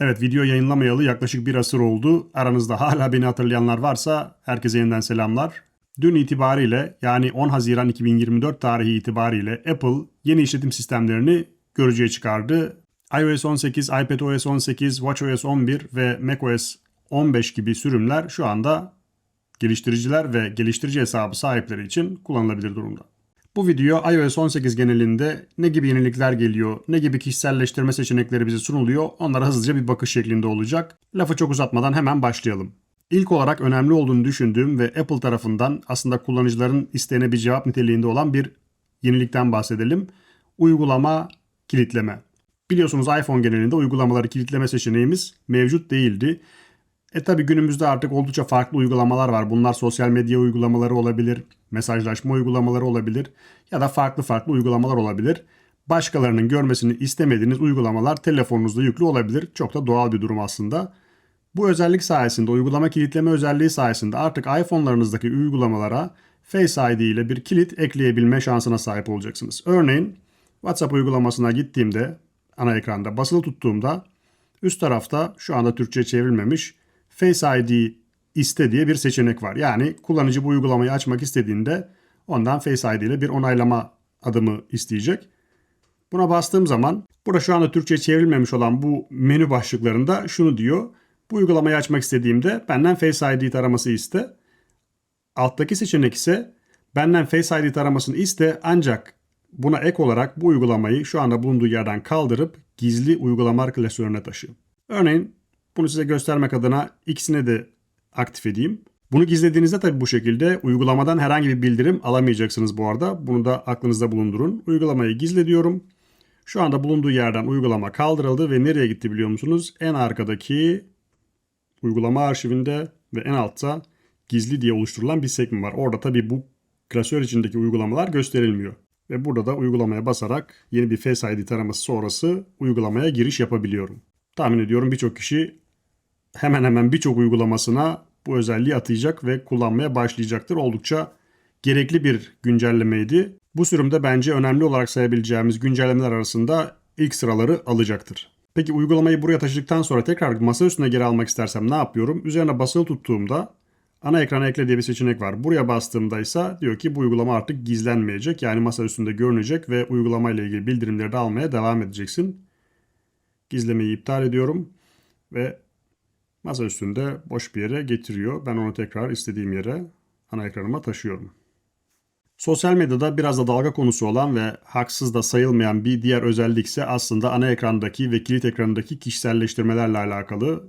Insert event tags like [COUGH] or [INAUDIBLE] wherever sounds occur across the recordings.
Evet video yayınlamayalı yaklaşık bir asır oldu. Aranızda hala beni hatırlayanlar varsa herkese yeniden selamlar. Dün itibariyle yani 10 Haziran 2024 tarihi itibariyle Apple yeni işletim sistemlerini görücüye çıkardı. iOS 18, iPadOS 18, watchOS 11 ve macOS 15 gibi sürümler şu anda geliştiriciler ve geliştirici hesabı sahipleri için kullanılabilir durumda. Bu video iOS 18 genelinde ne gibi yenilikler geliyor, ne gibi kişiselleştirme seçenekleri bize sunuluyor onlara hızlıca bir bakış şeklinde olacak. Lafı çok uzatmadan hemen başlayalım. İlk olarak önemli olduğunu düşündüğüm ve Apple tarafından aslında kullanıcıların isteğine bir cevap niteliğinde olan bir yenilikten bahsedelim. Uygulama kilitleme. Biliyorsunuz iPhone genelinde uygulamaları kilitleme seçeneğimiz mevcut değildi. E tabi günümüzde artık oldukça farklı uygulamalar var. Bunlar sosyal medya uygulamaları olabilir, mesajlaşma uygulamaları olabilir ya da farklı farklı uygulamalar olabilir. Başkalarının görmesini istemediğiniz uygulamalar telefonunuzda yüklü olabilir. Çok da doğal bir durum aslında. Bu özellik sayesinde, uygulama kilitleme özelliği sayesinde artık iPhone'larınızdaki uygulamalara Face ID ile bir kilit ekleyebilme şansına sahip olacaksınız. Örneğin WhatsApp uygulamasına gittiğimde ana ekranda basılı tuttuğumda üst tarafta şu anda Türkçe çevrilmemiş Face ID iste diye bir seçenek var. Yani kullanıcı bu uygulamayı açmak istediğinde ondan Face ID ile bir onaylama adımı isteyecek. Buna bastığım zaman burada şu anda Türkçe çevrilmemiş olan bu menü başlıklarında şunu diyor. Bu uygulamayı açmak istediğimde benden Face ID taraması iste. Alttaki seçenek ise benden Face ID taramasını iste ancak buna ek olarak bu uygulamayı şu anda bulunduğu yerden kaldırıp gizli uygulama klasörüne taşı. Örneğin bunu size göstermek adına ikisini de aktif edeyim. Bunu gizlediğinizde tabii bu şekilde uygulamadan herhangi bir bildirim alamayacaksınız bu arada. Bunu da aklınızda bulundurun. Uygulamayı gizle diyorum. Şu anda bulunduğu yerden uygulama kaldırıldı ve nereye gitti biliyor musunuz? En arkadaki uygulama arşivinde ve en altta gizli diye oluşturulan bir sekme var. Orada tabii bu klasör içindeki uygulamalar gösterilmiyor. Ve burada da uygulamaya basarak yeni bir Face ID taraması sonrası uygulamaya giriş yapabiliyorum. Tahmin ediyorum birçok kişi hemen hemen birçok uygulamasına bu özelliği atayacak ve kullanmaya başlayacaktır. Oldukça gerekli bir güncellemeydi. Bu sürümde bence önemli olarak sayabileceğimiz güncellemeler arasında ilk sıraları alacaktır. Peki uygulamayı buraya taşıdıktan sonra tekrar masa üstüne geri almak istersem ne yapıyorum? Üzerine basılı tuttuğumda ana ekrana ekle diye bir seçenek var. Buraya bastığımda ise diyor ki bu uygulama artık gizlenmeyecek. Yani masa üstünde görünecek ve uygulama ile ilgili bildirimleri de almaya devam edeceksin. Gizlemeyi iptal ediyorum ve masa üstünde boş bir yere getiriyor. Ben onu tekrar istediğim yere ana ekranıma taşıyorum. Sosyal medyada biraz da dalga konusu olan ve haksız da sayılmayan bir diğer özellik ise aslında ana ekrandaki ve kilit ekranındaki kişiselleştirmelerle alakalı.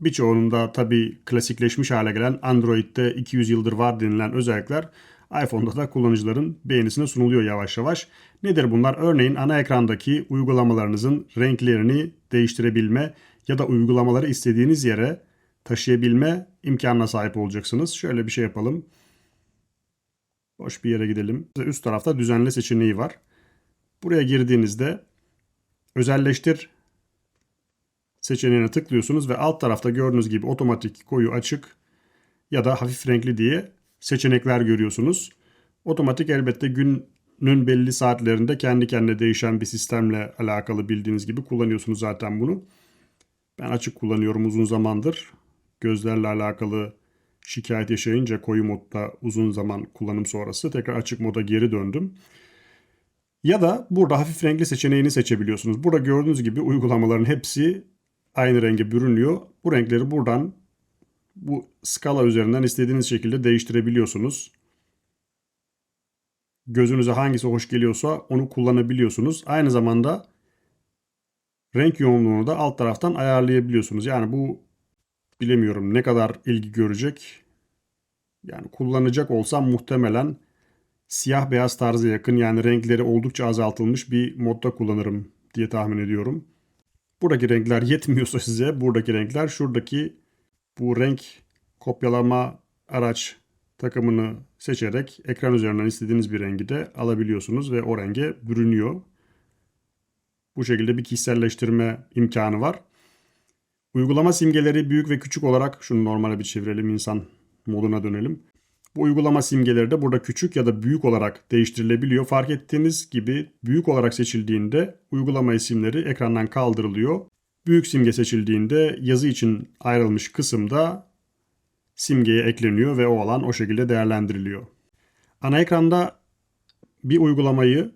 Birçoğunun da tabi klasikleşmiş hale gelen Android'de 200 yıldır var denilen özellikler iPhone'da da kullanıcıların beğenisine sunuluyor yavaş yavaş. Nedir bunlar? Örneğin ana ekrandaki uygulamalarınızın renklerini değiştirebilme ya da uygulamaları istediğiniz yere taşıyabilme imkanına sahip olacaksınız. Şöyle bir şey yapalım. Boş bir yere gidelim. Üst tarafta düzenle seçeneği var. Buraya girdiğinizde özelleştir seçeneğine tıklıyorsunuz ve alt tarafta gördüğünüz gibi otomatik koyu açık ya da hafif renkli diye seçenekler görüyorsunuz. Otomatik elbette günün belli saatlerinde kendi kendine değişen bir sistemle alakalı bildiğiniz gibi kullanıyorsunuz zaten bunu. Ben açık kullanıyorum uzun zamandır. Gözlerle alakalı şikayet yaşayınca koyu modda uzun zaman kullanım sonrası tekrar açık moda geri döndüm. Ya da burada hafif renkli seçeneğini seçebiliyorsunuz. Burada gördüğünüz gibi uygulamaların hepsi aynı renge bürünüyor. Bu renkleri buradan bu skala üzerinden istediğiniz şekilde değiştirebiliyorsunuz. Gözünüze hangisi hoş geliyorsa onu kullanabiliyorsunuz. Aynı zamanda renk yoğunluğunu da alt taraftan ayarlayabiliyorsunuz. Yani bu bilemiyorum ne kadar ilgi görecek. Yani kullanacak olsam muhtemelen siyah beyaz tarzı yakın yani renkleri oldukça azaltılmış bir modda kullanırım diye tahmin ediyorum. Buradaki renkler [LAUGHS] yetmiyorsa size buradaki renkler şuradaki bu renk kopyalama araç takımını seçerek ekran üzerinden istediğiniz bir rengi de alabiliyorsunuz ve o renge bürünüyor. Bu şekilde bir kişiselleştirme imkanı var. Uygulama simgeleri büyük ve küçük olarak şunu normale bir çevirelim insan moduna dönelim. Bu uygulama simgeleri de burada küçük ya da büyük olarak değiştirilebiliyor. Fark ettiğiniz gibi büyük olarak seçildiğinde uygulama isimleri ekrandan kaldırılıyor. Büyük simge seçildiğinde yazı için ayrılmış kısımda simgeye ekleniyor ve o alan o şekilde değerlendiriliyor. Ana ekranda bir uygulamayı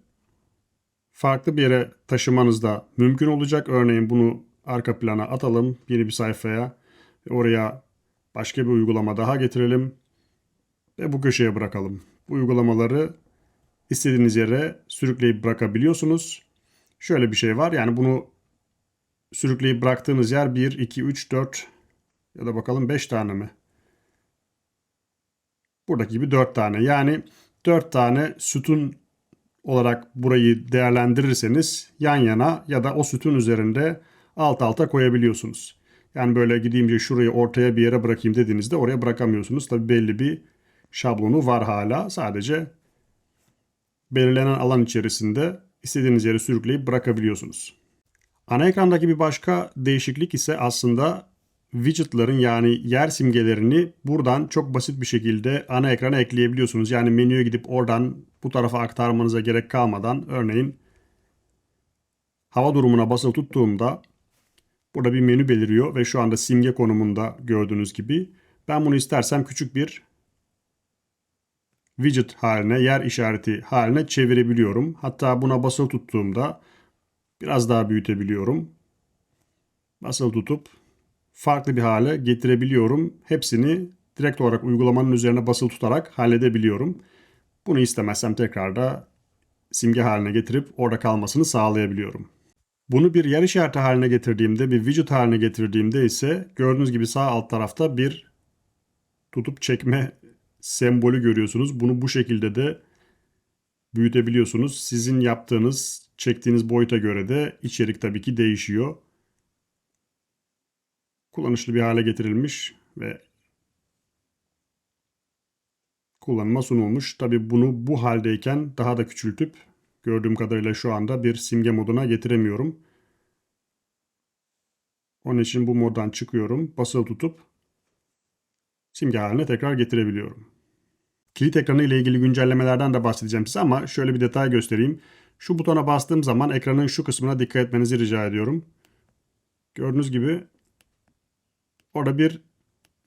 farklı bir yere taşımanız da mümkün olacak. Örneğin bunu arka plana atalım yeni bir sayfaya. Oraya başka bir uygulama daha getirelim ve bu köşeye bırakalım. Bu uygulamaları istediğiniz yere sürükleyip bırakabiliyorsunuz. Şöyle bir şey var. Yani bunu sürükleyip bıraktığınız yer 1, 2, 3, 4 ya da bakalım 5 tane mi? Buradaki gibi 4 tane. Yani 4 tane sütun olarak burayı değerlendirirseniz yan yana ya da o sütun üzerinde alt alta koyabiliyorsunuz. Yani böyle gideyim şurayı ortaya bir yere bırakayım dediğinizde oraya bırakamıyorsunuz. Tabi belli bir şablonu var hala. Sadece belirlenen alan içerisinde istediğiniz yere sürükleyip bırakabiliyorsunuz. Ana ekrandaki bir başka değişiklik ise aslında widgetların yani yer simgelerini buradan çok basit bir şekilde ana ekrana ekleyebiliyorsunuz. Yani menüye gidip oradan bu tarafa aktarmanıza gerek kalmadan örneğin hava durumuna basılı tuttuğumda burada bir menü beliriyor ve şu anda simge konumunda gördüğünüz gibi. Ben bunu istersem küçük bir widget haline, yer işareti haline çevirebiliyorum. Hatta buna basılı tuttuğumda biraz daha büyütebiliyorum. Basılı tutup farklı bir hale getirebiliyorum. Hepsini direkt olarak uygulamanın üzerine basılı tutarak halledebiliyorum. Bunu istemezsem tekrar da simge haline getirip orada kalmasını sağlayabiliyorum. Bunu bir yer işareti haline getirdiğimde, bir widget haline getirdiğimde ise gördüğünüz gibi sağ alt tarafta bir tutup çekme sembolü görüyorsunuz. Bunu bu şekilde de büyütebiliyorsunuz. Sizin yaptığınız, çektiğiniz boyuta göre de içerik tabii ki değişiyor. Kullanışlı bir hale getirilmiş ve kullanıma sunulmuş. Tabii bunu bu haldeyken daha da küçültüp gördüğüm kadarıyla şu anda bir simge moduna getiremiyorum. Onun için bu moddan çıkıyorum. Basılı tutup simge haline tekrar getirebiliyorum. Kilit ekranı ile ilgili güncellemelerden de bahsedeceğim size ama şöyle bir detay göstereyim. Şu butona bastığım zaman ekranın şu kısmına dikkat etmenizi rica ediyorum. Gördüğünüz gibi orada bir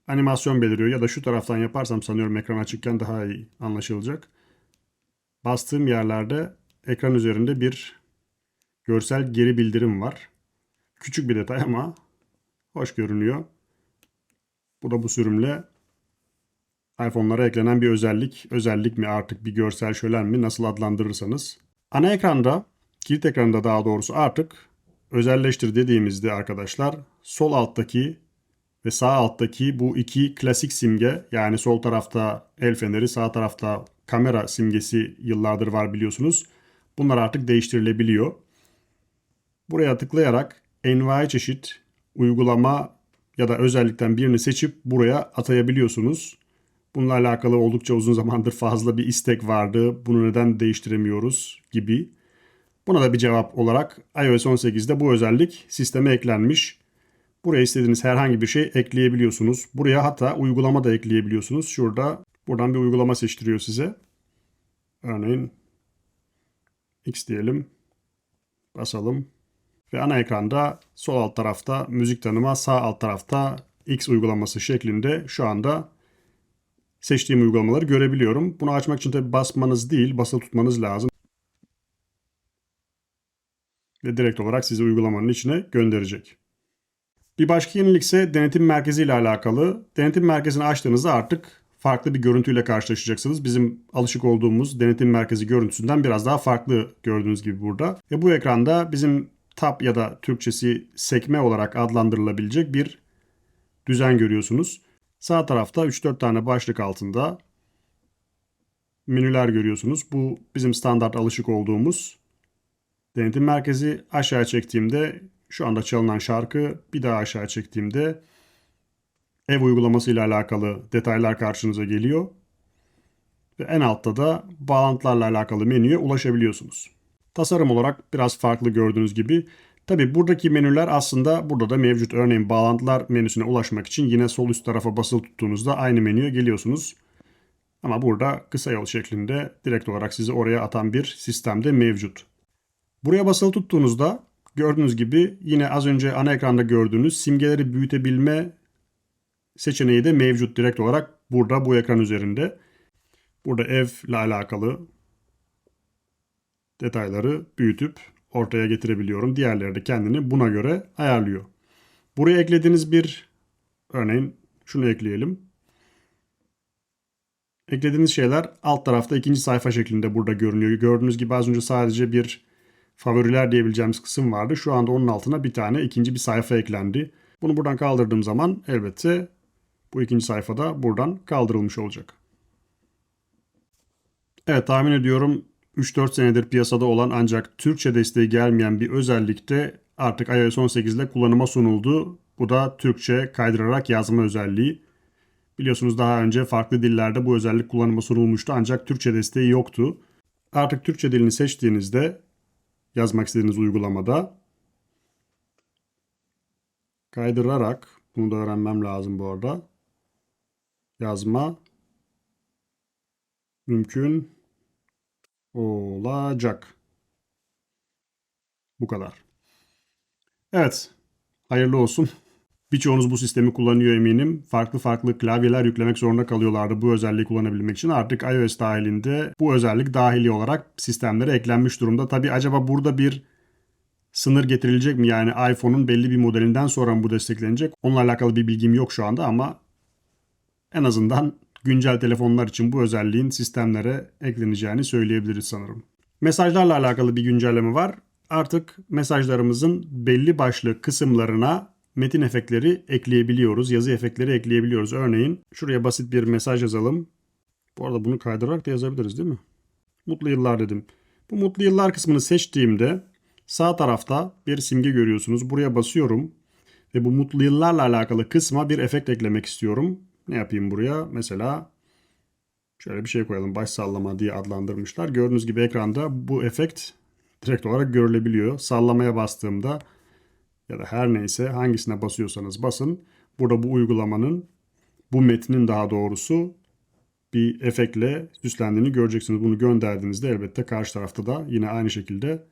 animasyon beliriyor ya da şu taraftan yaparsam sanıyorum ekran açıkken daha iyi anlaşılacak. Bastığım yerlerde ekran üzerinde bir görsel geri bildirim var. Küçük bir detay ama hoş görünüyor. Bu da bu sürümle iPhone'lara eklenen bir özellik. Özellik mi artık bir görsel şölen mi nasıl adlandırırsanız. Ana ekranda, kilit ekranında daha doğrusu artık özelleştir dediğimizde arkadaşlar sol alttaki ve sağ alttaki bu iki klasik simge yani sol tarafta el feneri sağ tarafta kamera simgesi yıllardır var biliyorsunuz. Bunlar artık değiştirilebiliyor. Buraya tıklayarak envai çeşit uygulama ya da özellikten birini seçip buraya atayabiliyorsunuz. Bununla alakalı oldukça uzun zamandır fazla bir istek vardı. Bunu neden değiştiremiyoruz gibi. Buna da bir cevap olarak iOS 18'de bu özellik sisteme eklenmiş. Buraya istediğiniz herhangi bir şey ekleyebiliyorsunuz. Buraya hatta uygulama da ekleyebiliyorsunuz. Şurada buradan bir uygulama seçtiriyor size. Örneğin X diyelim. Basalım. Ve ana ekranda sol alt tarafta müzik tanıma, sağ alt tarafta X uygulaması şeklinde şu anda seçtiğim uygulamaları görebiliyorum. Bunu açmak için tabi basmanız değil, basılı tutmanız lazım. Ve direkt olarak sizi uygulamanın içine gönderecek. Bir başka yenilik ise denetim merkezi ile alakalı. Denetim merkezini açtığınızda artık farklı bir görüntüyle karşılaşacaksınız. Bizim alışık olduğumuz denetim merkezi görüntüsünden biraz daha farklı gördüğünüz gibi burada. Ve bu ekranda bizim tab ya da Türkçesi sekme olarak adlandırılabilecek bir düzen görüyorsunuz. Sağ tarafta 3-4 tane başlık altında menüler görüyorsunuz. Bu bizim standart alışık olduğumuz denetim merkezi. Aşağı çektiğimde şu anda çalınan şarkı bir daha aşağı çektiğimde ev uygulaması ile alakalı detaylar karşınıza geliyor. Ve en altta da bağlantılarla alakalı menüye ulaşabiliyorsunuz. Tasarım olarak biraz farklı gördüğünüz gibi. Tabi buradaki menüler aslında burada da mevcut. Örneğin bağlantılar menüsüne ulaşmak için yine sol üst tarafa basılı tuttuğunuzda aynı menüye geliyorsunuz. Ama burada kısa yol şeklinde direkt olarak sizi oraya atan bir sistemde mevcut. Buraya basılı tuttuğunuzda gördüğünüz gibi yine az önce ana ekranda gördüğünüz simgeleri büyütebilme seçeneği de mevcut direkt olarak burada bu ekran üzerinde. Burada evle alakalı detayları büyütüp ortaya getirebiliyorum. Diğerleri de kendini buna göre ayarlıyor. Buraya eklediğiniz bir örneğin şunu ekleyelim. Eklediğiniz şeyler alt tarafta ikinci sayfa şeklinde burada görünüyor. Gördüğünüz gibi az önce sadece bir favoriler diyebileceğimiz kısım vardı. Şu anda onun altına bir tane ikinci bir sayfa eklendi. Bunu buradan kaldırdığım zaman elbette bu ikinci sayfada buradan kaldırılmış olacak. Evet tahmin ediyorum 3-4 senedir piyasada olan ancak Türkçe desteği gelmeyen bir özellikte artık iOS 18 ile kullanıma sunuldu. Bu da Türkçe kaydırarak yazma özelliği. Biliyorsunuz daha önce farklı dillerde bu özellik kullanıma sunulmuştu ancak Türkçe desteği yoktu. Artık Türkçe dilini seçtiğinizde yazmak istediğiniz uygulamada kaydırarak bunu da öğrenmem lazım bu arada. Yazma mümkün olacak. Bu kadar. Evet. Hayırlı olsun. Birçoğunuz bu sistemi kullanıyor eminim. Farklı farklı klavyeler yüklemek zorunda kalıyorlardı bu özelliği kullanabilmek için. Artık iOS dahilinde bu özellik dahili olarak sistemlere eklenmiş durumda. Tabi acaba burada bir sınır getirilecek mi? Yani iPhone'un belli bir modelinden sonra mı bu desteklenecek? Onunla alakalı bir bilgim yok şu anda ama en azından güncel telefonlar için bu özelliğin sistemlere ekleneceğini söyleyebiliriz sanırım. Mesajlarla alakalı bir güncelleme var. Artık mesajlarımızın belli başlı kısımlarına metin efektleri ekleyebiliyoruz, yazı efektleri ekleyebiliyoruz. Örneğin şuraya basit bir mesaj yazalım. Bu arada bunu kaydırarak da yazabiliriz değil mi? Mutlu yıllar dedim. Bu mutlu yıllar kısmını seçtiğimde sağ tarafta bir simge görüyorsunuz. Buraya basıyorum ve bu mutlu yıllarla alakalı kısma bir efekt eklemek istiyorum. Ne yapayım buraya? Mesela şöyle bir şey koyalım. Baş sallama diye adlandırmışlar. Gördüğünüz gibi ekranda bu efekt direkt olarak görülebiliyor. Sallamaya bastığımda ya da her neyse hangisine basıyorsanız basın. Burada bu uygulamanın bu metnin daha doğrusu bir efektle süslendiğini göreceksiniz. Bunu gönderdiğinizde elbette karşı tarafta da yine aynı şekilde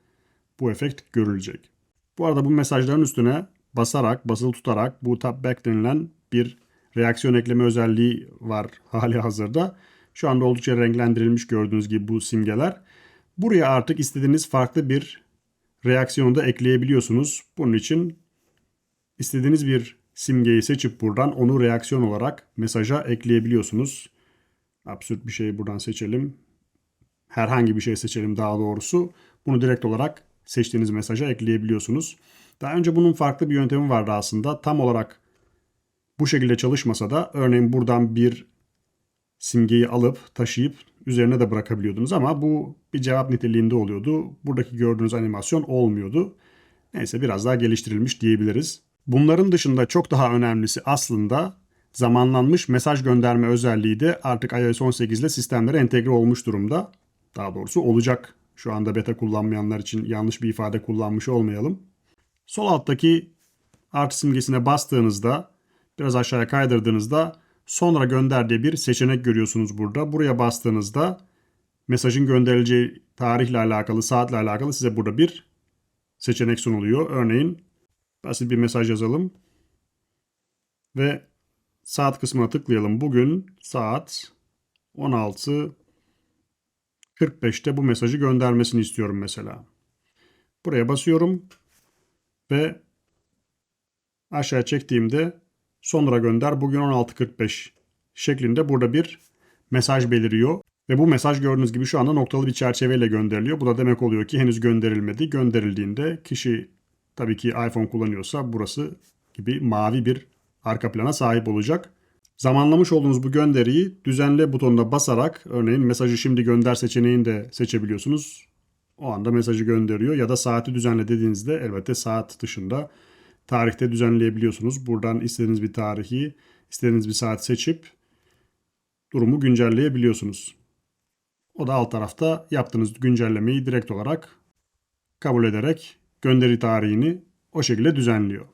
bu efekt görülecek. Bu arada bu mesajların üstüne basarak, basılı tutarak bu tap back denilen bir reaksiyon ekleme özelliği var [LAUGHS] hali hazırda. Şu anda oldukça renklendirilmiş gördüğünüz gibi bu simgeler. Buraya artık istediğiniz farklı bir reaksiyonu da ekleyebiliyorsunuz. Bunun için istediğiniz bir simgeyi seçip buradan onu reaksiyon olarak mesaja ekleyebiliyorsunuz. Absürt bir şey buradan seçelim. Herhangi bir şey seçelim daha doğrusu. Bunu direkt olarak seçtiğiniz mesaja ekleyebiliyorsunuz. Daha önce bunun farklı bir yöntemi vardı aslında. Tam olarak bu şekilde çalışmasa da örneğin buradan bir simgeyi alıp taşıyıp üzerine de bırakabiliyordunuz ama bu bir cevap niteliğinde oluyordu. Buradaki gördüğünüz animasyon olmuyordu. Neyse biraz daha geliştirilmiş diyebiliriz. Bunların dışında çok daha önemlisi aslında zamanlanmış mesaj gönderme özelliği de artık iOS 18 ile sistemlere entegre olmuş durumda. Daha doğrusu olacak. Şu anda beta kullanmayanlar için yanlış bir ifade kullanmış olmayalım. Sol alttaki artı simgesine bastığınızda biraz aşağıya kaydırdığınızda sonra gönder diye bir seçenek görüyorsunuz burada. Buraya bastığınızda mesajın gönderileceği tarihle alakalı, saatle alakalı size burada bir seçenek sunuluyor. Örneğin basit bir mesaj yazalım ve saat kısmına tıklayalım. Bugün saat 16.45'te bu mesajı göndermesini istiyorum mesela. Buraya basıyorum ve aşağı çektiğimde sonra gönder bugün 16.45 şeklinde burada bir mesaj beliriyor. Ve bu mesaj gördüğünüz gibi şu anda noktalı bir çerçeveyle gönderiliyor. Bu da demek oluyor ki henüz gönderilmedi. Gönderildiğinde kişi tabii ki iPhone kullanıyorsa burası gibi mavi bir arka plana sahip olacak. Zamanlamış olduğunuz bu gönderiyi düzenle butonuna basarak örneğin mesajı şimdi gönder seçeneğini de seçebiliyorsunuz. O anda mesajı gönderiyor ya da saati düzenle dediğinizde elbette saat dışında tarihte düzenleyebiliyorsunuz. Buradan istediğiniz bir tarihi, istediğiniz bir saat seçip durumu güncelleyebiliyorsunuz. O da alt tarafta yaptığınız güncellemeyi direkt olarak kabul ederek gönderi tarihini o şekilde düzenliyor.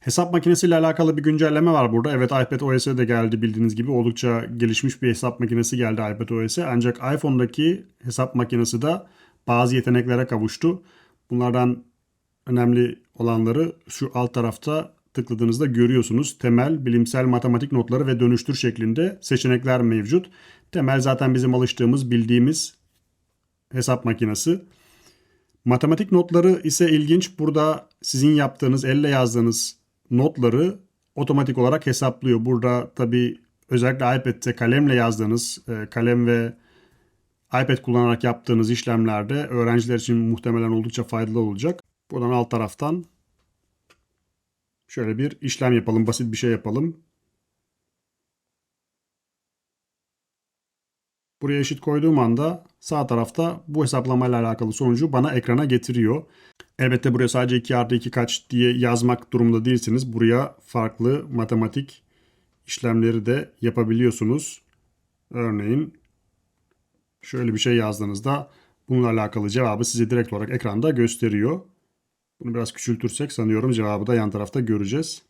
Hesap makinesiyle alakalı bir güncelleme var burada. Evet iPad OS'e de geldi bildiğiniz gibi. Oldukça gelişmiş bir hesap makinesi geldi iPad OS'e. Ancak iPhone'daki hesap makinesi de bazı yeteneklere kavuştu. Bunlardan önemli olanları şu alt tarafta tıkladığınızda görüyorsunuz. Temel, bilimsel, matematik notları ve dönüştür şeklinde seçenekler mevcut. Temel zaten bizim alıştığımız, bildiğimiz hesap makinesi. Matematik notları ise ilginç. Burada sizin yaptığınız, elle yazdığınız notları otomatik olarak hesaplıyor. Burada tabii özellikle iPad'te kalemle yazdığınız, e, kalem ve iPad kullanarak yaptığınız işlemlerde öğrenciler için muhtemelen oldukça faydalı olacak. Buradan alt taraftan şöyle bir işlem yapalım, basit bir şey yapalım. Buraya eşit koyduğum anda sağ tarafta bu hesaplamayla alakalı sonucu bana ekrana getiriyor. Elbette buraya sadece 2 artı 2 kaç diye yazmak durumunda değilsiniz. Buraya farklı matematik işlemleri de yapabiliyorsunuz. Örneğin şöyle bir şey yazdığınızda bununla alakalı cevabı size direkt olarak ekranda gösteriyor. Bunu biraz küçültürsek sanıyorum cevabı da yan tarafta göreceğiz.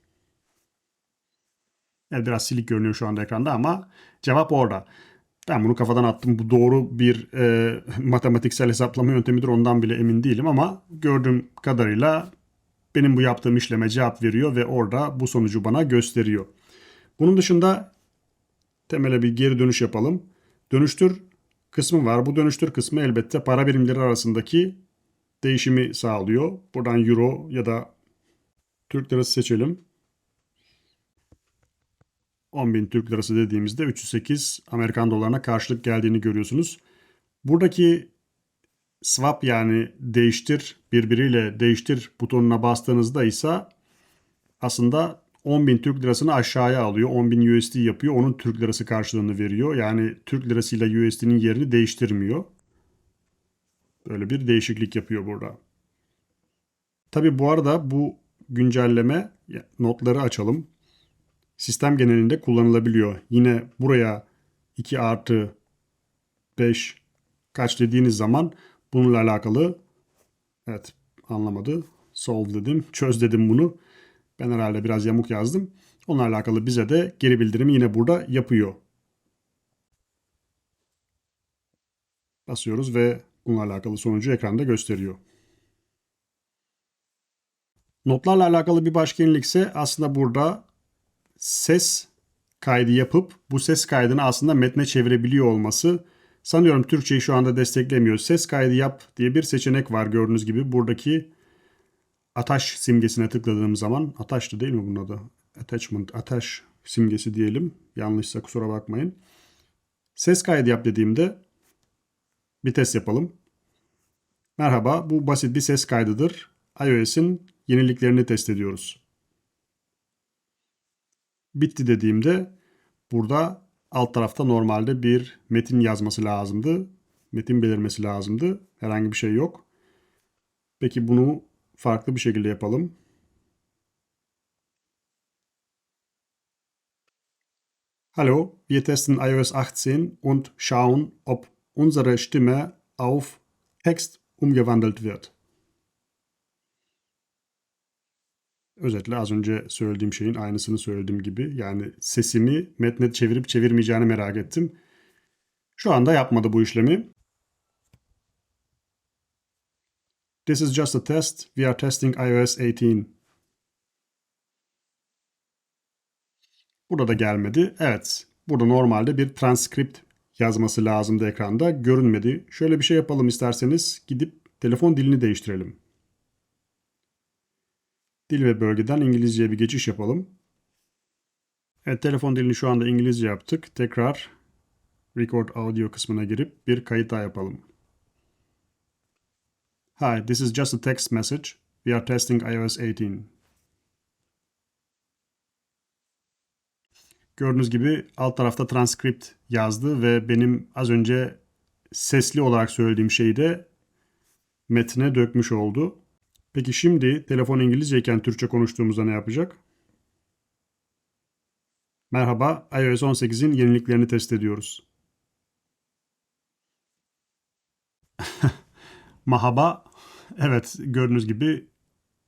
Evet biraz silik görünüyor şu anda ekranda ama cevap orada. Ben bunu kafadan attım. Bu doğru bir e, [LAUGHS] matematiksel hesaplama yöntemidir ondan bile emin değilim ama gördüğüm kadarıyla benim bu yaptığım işleme cevap veriyor ve orada bu sonucu bana gösteriyor. Bunun dışında temele bir geri dönüş yapalım. Dönüştür kısmı var. Bu dönüştür kısmı elbette para birimleri arasındaki değişimi sağlıyor. Buradan euro ya da Türk lirası seçelim. 10.000 Türk lirası dediğimizde 308 Amerikan dolarına karşılık geldiğini görüyorsunuz. Buradaki swap yani değiştir birbiriyle değiştir butonuna bastığınızda ise aslında 10.000 Türk lirasını aşağıya alıyor. 10.000 USD yapıyor. Onun Türk lirası karşılığını veriyor. Yani Türk lirasıyla USD'nin yerini değiştirmiyor. Böyle bir değişiklik yapıyor burada. Tabi bu arada bu güncelleme notları açalım. Sistem genelinde kullanılabiliyor. Yine buraya 2 artı 5 kaç dediğiniz zaman bununla alakalı evet anlamadı. Solve dedim. Çöz dedim bunu. Ben herhalde biraz yamuk yazdım. Onunla alakalı bize de geri bildirimi yine burada yapıyor. Basıyoruz ve bununla alakalı sonucu ekranda gösteriyor. Notlarla alakalı bir başka yenilik ise aslında burada ses kaydı yapıp bu ses kaydını aslında metne çevirebiliyor olması. Sanıyorum Türkçeyi şu anda desteklemiyor. Ses kaydı yap diye bir seçenek var gördüğünüz gibi. Buradaki ataş simgesine tıkladığım zaman ataştı değil mi bunun adı? Attachment, ataş simgesi diyelim. Yanlışsa kusura bakmayın. Ses kaydı yap dediğimde bir test yapalım. Merhaba, bu basit bir ses kaydıdır. iOS'in yeniliklerini test ediyoruz. Bitti dediğimde burada alt tarafta normalde bir metin yazması lazımdı. Metin belirmesi lazımdı. Herhangi bir şey yok. Peki bunu farklı bir şekilde yapalım. Hallo, wir testen iOS 18 und schauen, ob unsere Stimme auf Text umgewandelt wird. Özetle az önce söylediğim şeyin aynısını söylediğim gibi. Yani sesimi metne çevirip çevirmeyeceğini merak ettim. Şu anda yapmadı bu işlemi. This is just a test. We are testing iOS 18. Burada da gelmedi. Evet. Burada normalde bir transkript yazması lazımdı ekranda. Görünmedi. Şöyle bir şey yapalım isterseniz. Gidip telefon dilini değiştirelim. Dil ve bölgeden İngilizceye bir geçiş yapalım. Evet telefon dilini şu anda İngilizce yaptık. Tekrar record audio kısmına girip bir kayıt daha yapalım. Hi, this is just a text message. We are testing iOS 18. Gördüğünüz gibi alt tarafta transkript yazdı ve benim az önce sesli olarak söylediğim şeyi de metne dökmüş oldu. Peki şimdi telefon İngilizceyken Türkçe konuştuğumuzda ne yapacak? Merhaba, iOS 18'in yeniliklerini test ediyoruz. [LAUGHS] Mahaba, evet gördüğünüz gibi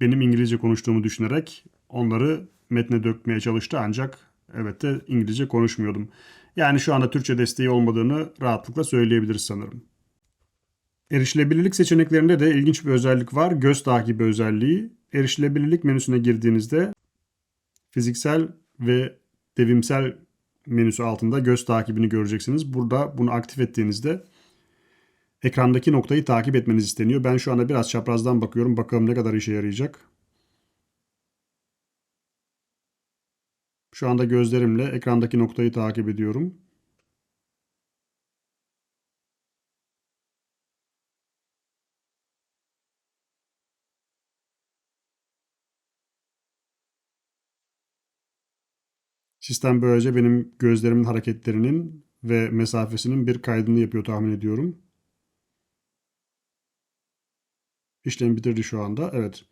benim İngilizce konuştuğumu düşünerek onları metne dökmeye çalıştı ancak evet de İngilizce konuşmuyordum. Yani şu anda Türkçe desteği olmadığını rahatlıkla söyleyebiliriz sanırım. Erişilebilirlik seçeneklerinde de ilginç bir özellik var. Göz takibi özelliği. Erişilebilirlik menüsüne girdiğinizde fiziksel ve devimsel menüsü altında göz takibini göreceksiniz. Burada bunu aktif ettiğinizde ekrandaki noktayı takip etmeniz isteniyor. Ben şu anda biraz çaprazdan bakıyorum. Bakalım ne kadar işe yarayacak. Şu anda gözlerimle ekrandaki noktayı takip ediyorum. Sistem böylece benim gözlerimin hareketlerinin ve mesafesinin bir kaydını yapıyor tahmin ediyorum. İşlemi bitirdi şu anda. Evet.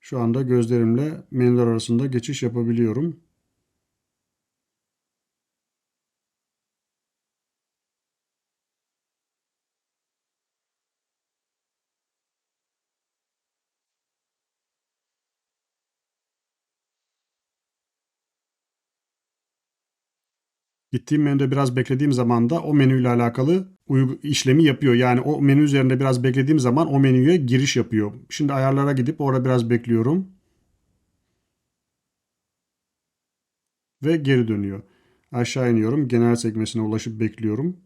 Şu anda gözlerimle menüler arasında geçiş yapabiliyorum. Gittiğim menüde biraz beklediğim zaman da o menüyle alakalı uygu işlemi yapıyor. Yani o menü üzerinde biraz beklediğim zaman o menüye giriş yapıyor. Şimdi ayarlara gidip orada biraz bekliyorum. Ve geri dönüyor. Aşağı iniyorum. Genel sekmesine ulaşıp bekliyorum.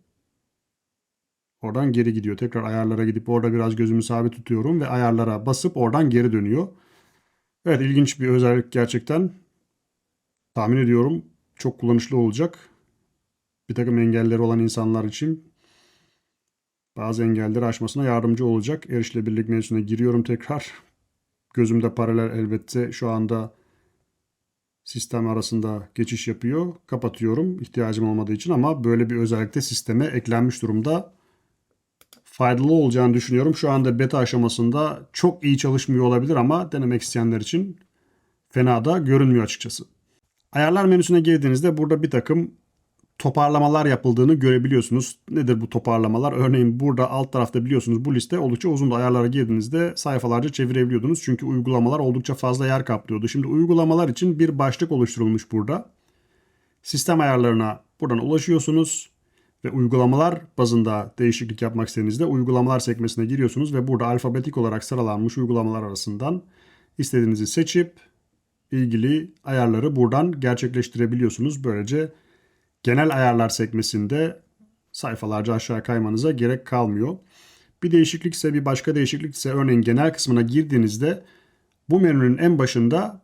Oradan geri gidiyor. Tekrar ayarlara gidip orada biraz gözümü sabit tutuyorum ve ayarlara basıp oradan geri dönüyor. Evet ilginç bir özellik gerçekten. Tahmin ediyorum çok kullanışlı olacak bir takım engelleri olan insanlar için bazı engelleri aşmasına yardımcı olacak. Erişilebilirlik menüsüne giriyorum tekrar. Gözümde paralel elbette şu anda sistem arasında geçiş yapıyor. Kapatıyorum ihtiyacım olmadığı için ama böyle bir özellikle sisteme eklenmiş durumda. Faydalı olacağını düşünüyorum. Şu anda beta aşamasında çok iyi çalışmıyor olabilir ama denemek isteyenler için fena da görünmüyor açıkçası. Ayarlar menüsüne girdiğinizde burada bir takım toparlamalar yapıldığını görebiliyorsunuz. Nedir bu toparlamalar? Örneğin burada alt tarafta biliyorsunuz bu liste oldukça uzun ayarlara girdiğinizde sayfalarca çevirebiliyordunuz. Çünkü uygulamalar oldukça fazla yer kaplıyordu. Şimdi uygulamalar için bir başlık oluşturulmuş burada. Sistem ayarlarına buradan ulaşıyorsunuz ve uygulamalar bazında değişiklik yapmak istediğinizde uygulamalar sekmesine giriyorsunuz ve burada alfabetik olarak sıralanmış uygulamalar arasından istediğinizi seçip ilgili ayarları buradan gerçekleştirebiliyorsunuz. Böylece genel ayarlar sekmesinde sayfalarca aşağı kaymanıza gerek kalmıyor. Bir değişiklik ise bir başka değişiklik ise örneğin genel kısmına girdiğinizde bu menünün en başında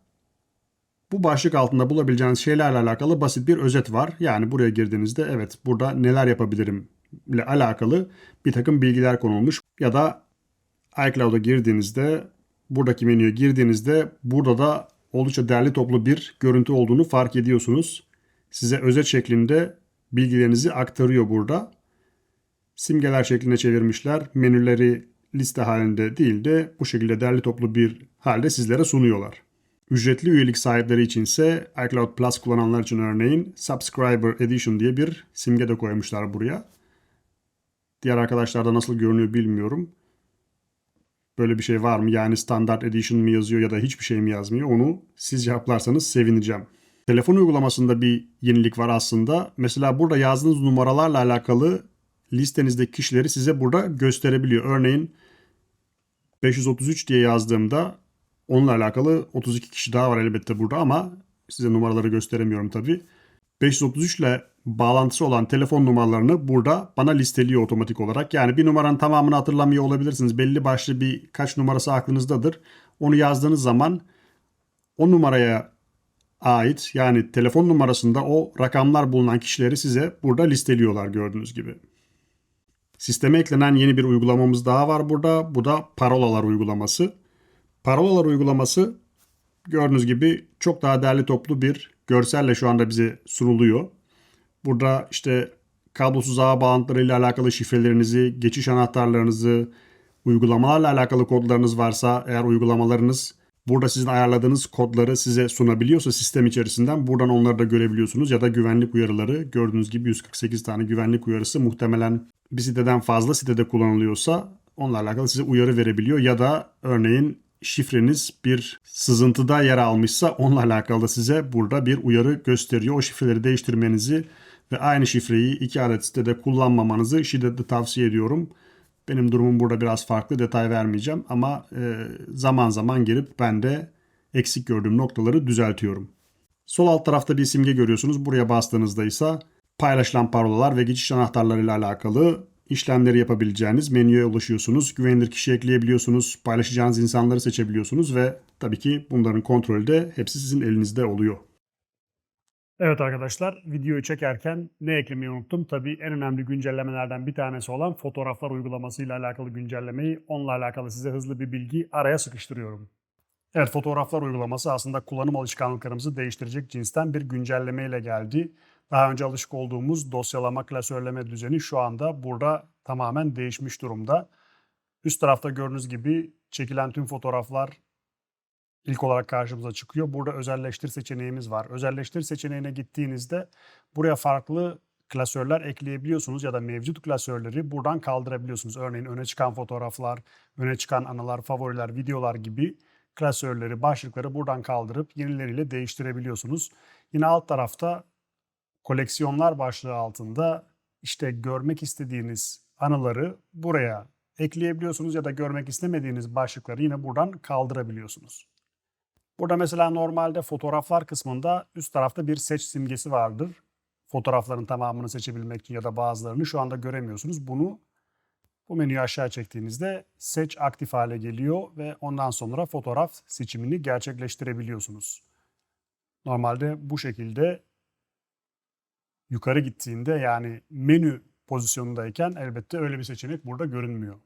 bu başlık altında bulabileceğiniz şeylerle alakalı basit bir özet var. Yani buraya girdiğinizde evet burada neler yapabilirim ile alakalı bir takım bilgiler konulmuş. Ya da iCloud'a girdiğinizde buradaki menüye girdiğinizde burada da oldukça derli toplu bir görüntü olduğunu fark ediyorsunuz size özet şeklinde bilgilerinizi aktarıyor burada. Simgeler şeklinde çevirmişler. Menüleri liste halinde değil de bu şekilde derli toplu bir halde sizlere sunuyorlar. Ücretli üyelik sahipleri için ise iCloud Plus kullananlar için örneğin Subscriber Edition diye bir simge de koymuşlar buraya. Diğer arkadaşlarda nasıl görünüyor bilmiyorum. Böyle bir şey var mı? Yani Standard Edition mi yazıyor ya da hiçbir şey mi yazmıyor? Onu siz cevaplarsanız sevineceğim. Telefon uygulamasında bir yenilik var aslında. Mesela burada yazdığınız numaralarla alakalı listenizdeki kişileri size burada gösterebiliyor. Örneğin 533 diye yazdığımda onunla alakalı 32 kişi daha var elbette burada ama size numaraları gösteremiyorum tabii. 533 ile bağlantısı olan telefon numaralarını burada bana listeliyor otomatik olarak. Yani bir numaranın tamamını hatırlamıyor olabilirsiniz. Belli başlı bir kaç numarası aklınızdadır. Onu yazdığınız zaman o numaraya ait yani telefon numarasında o rakamlar bulunan kişileri size burada listeliyorlar gördüğünüz gibi. Sisteme eklenen yeni bir uygulamamız daha var burada. Bu da parolalar uygulaması. Parolalar uygulaması gördüğünüz gibi çok daha değerli toplu bir görselle şu anda bize sunuluyor. Burada işte kablosuz ağ bağlantılarıyla alakalı şifrelerinizi, geçiş anahtarlarınızı, uygulamalarla alakalı kodlarınız varsa eğer uygulamalarınız Burada sizin ayarladığınız kodları size sunabiliyorsa sistem içerisinden buradan onları da görebiliyorsunuz. Ya da güvenlik uyarıları gördüğünüz gibi 148 tane güvenlik uyarısı muhtemelen bir siteden fazla sitede kullanılıyorsa onunla alakalı size uyarı verebiliyor. Ya da örneğin şifreniz bir sızıntıda yer almışsa onunla alakalı da size burada bir uyarı gösteriyor. O şifreleri değiştirmenizi ve aynı şifreyi iki adet sitede kullanmamanızı şiddetle tavsiye ediyorum. Benim durumum burada biraz farklı detay vermeyeceğim ama e, zaman zaman gelip ben de eksik gördüğüm noktaları düzeltiyorum. Sol alt tarafta bir simge görüyorsunuz. Buraya bastığınızda ise paylaşılan parolalar ve geçiş anahtarlarıyla alakalı işlemleri yapabileceğiniz menüye ulaşıyorsunuz. Güvenilir kişi ekleyebiliyorsunuz. Paylaşacağınız insanları seçebiliyorsunuz ve tabii ki bunların kontrolü de hepsi sizin elinizde oluyor. Evet arkadaşlar videoyu çekerken ne eklemeyi unuttum? Tabii en önemli güncellemelerden bir tanesi olan fotoğraflar uygulamasıyla alakalı güncellemeyi onunla alakalı size hızlı bir bilgi araya sıkıştırıyorum. Evet fotoğraflar uygulaması aslında kullanım alışkanlıklarımızı değiştirecek cinsten bir güncelleme ile geldi. Daha önce alışık olduğumuz dosyalama, klasörleme düzeni şu anda burada tamamen değişmiş durumda. Üst tarafta gördüğünüz gibi çekilen tüm fotoğraflar ilk olarak karşımıza çıkıyor. Burada özelleştir seçeneğimiz var. Özelleştir seçeneğine gittiğinizde buraya farklı klasörler ekleyebiliyorsunuz ya da mevcut klasörleri buradan kaldırabiliyorsunuz. Örneğin öne çıkan fotoğraflar, öne çıkan anılar, favoriler, videolar gibi klasörleri, başlıkları buradan kaldırıp yenileriyle değiştirebiliyorsunuz. Yine alt tarafta koleksiyonlar başlığı altında işte görmek istediğiniz anıları buraya ekleyebiliyorsunuz ya da görmek istemediğiniz başlıkları yine buradan kaldırabiliyorsunuz. Burada mesela normalde fotoğraflar kısmında üst tarafta bir seç simgesi vardır. Fotoğrafların tamamını seçebilmek için ya da bazılarını şu anda göremiyorsunuz. Bunu bu menüyü aşağı çektiğinizde seç aktif hale geliyor ve ondan sonra fotoğraf seçimini gerçekleştirebiliyorsunuz. Normalde bu şekilde yukarı gittiğinde yani menü pozisyonundayken elbette öyle bir seçenek burada görünmüyor.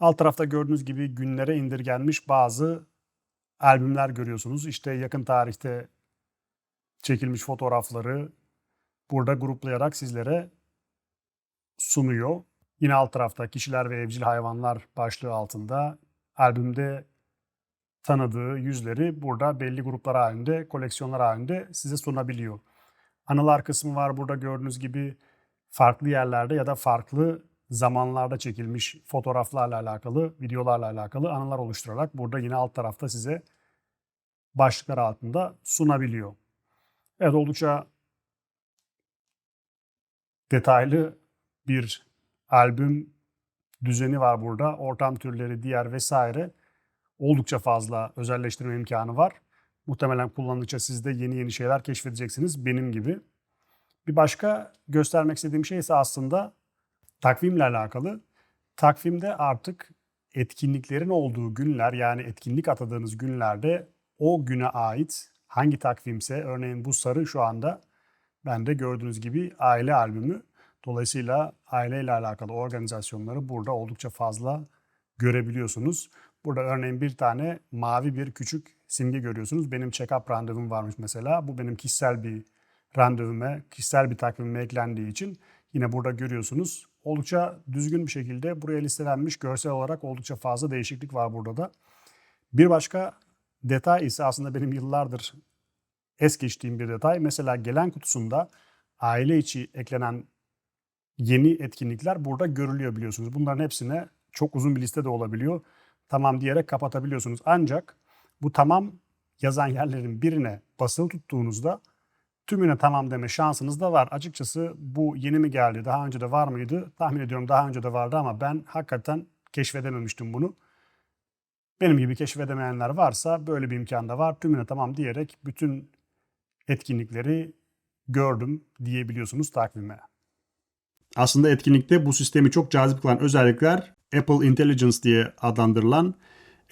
Alt tarafta gördüğünüz gibi günlere indirgenmiş bazı albümler görüyorsunuz. İşte yakın tarihte çekilmiş fotoğrafları burada gruplayarak sizlere sunuyor. Yine alt tarafta kişiler ve evcil hayvanlar başlığı altında albümde tanıdığı yüzleri burada belli gruplar halinde, koleksiyonlar halinde size sunabiliyor. Anılar kısmı var burada gördüğünüz gibi farklı yerlerde ya da farklı zamanlarda çekilmiş fotoğraflarla alakalı, videolarla alakalı anılar oluşturarak burada yine alt tarafta size başlıklar altında sunabiliyor. Evet oldukça detaylı bir albüm düzeni var burada. Ortam türleri, diğer vesaire oldukça fazla özelleştirme imkanı var. Muhtemelen kullandıkça siz de yeni yeni şeyler keşfedeceksiniz benim gibi. Bir başka göstermek istediğim şey ise aslında takvimle alakalı. Takvimde artık etkinliklerin olduğu günler yani etkinlik atadığınız günlerde o güne ait hangi takvimse örneğin bu sarı şu anda bende gördüğünüz gibi aile albümü. Dolayısıyla aileyle alakalı organizasyonları burada oldukça fazla görebiliyorsunuz. Burada örneğin bir tane mavi bir küçük simge görüyorsunuz. Benim check-up randevum varmış mesela. Bu benim kişisel bir randevuma, kişisel bir takvimime eklendiği için yine burada görüyorsunuz. Oldukça düzgün bir şekilde buraya listelenmiş görsel olarak oldukça fazla değişiklik var burada da. Bir başka detay ise aslında benim yıllardır es geçtiğim bir detay. Mesela gelen kutusunda aile içi eklenen yeni etkinlikler burada görülüyor biliyorsunuz. Bunların hepsine çok uzun bir liste de olabiliyor. Tamam diyerek kapatabiliyorsunuz. Ancak bu tamam yazan yerlerin birine basılı tuttuğunuzda tümüne tamam deme şansınız da var. Açıkçası bu yeni mi geldi, daha önce de var mıydı? Tahmin ediyorum daha önce de vardı ama ben hakikaten keşfedememiştim bunu. Benim gibi keşfedemeyenler varsa böyle bir imkan da var. Tümüne tamam diyerek bütün etkinlikleri gördüm diyebiliyorsunuz takvime. Aslında etkinlikte bu sistemi çok cazip kılan özellikler Apple Intelligence diye adlandırılan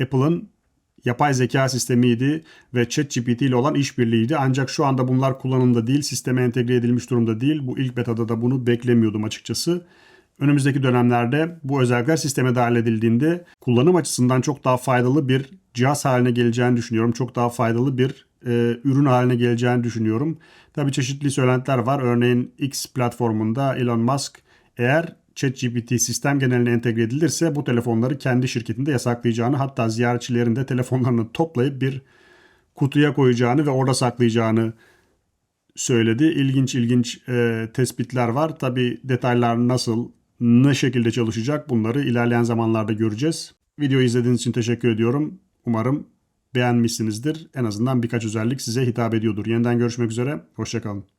Apple'ın yapay zeka sistemiydi ve ChatGPT ile olan işbirliğiydi. Ancak şu anda bunlar kullanımda değil, sisteme entegre edilmiş durumda değil. Bu ilk betada da bunu beklemiyordum açıkçası. Önümüzdeki dönemlerde bu özellikler sisteme dahil edildiğinde kullanım açısından çok daha faydalı bir cihaz haline geleceğini düşünüyorum. Çok daha faydalı bir e, ürün haline geleceğini düşünüyorum. Tabii çeşitli söylentiler var. Örneğin X platformunda Elon Musk eğer ChatGPT sistem geneline entegre edilirse bu telefonları kendi şirketinde yasaklayacağını hatta ziyaretçilerin de telefonlarını toplayıp bir kutuya koyacağını ve orada saklayacağını söyledi. İlginç ilginç e, tespitler var. Tabi detaylar nasıl, ne şekilde çalışacak bunları ilerleyen zamanlarda göreceğiz. Videoyu izlediğiniz için teşekkür ediyorum. Umarım beğenmişsinizdir. En azından birkaç özellik size hitap ediyordur. Yeniden görüşmek üzere. Hoşçakalın.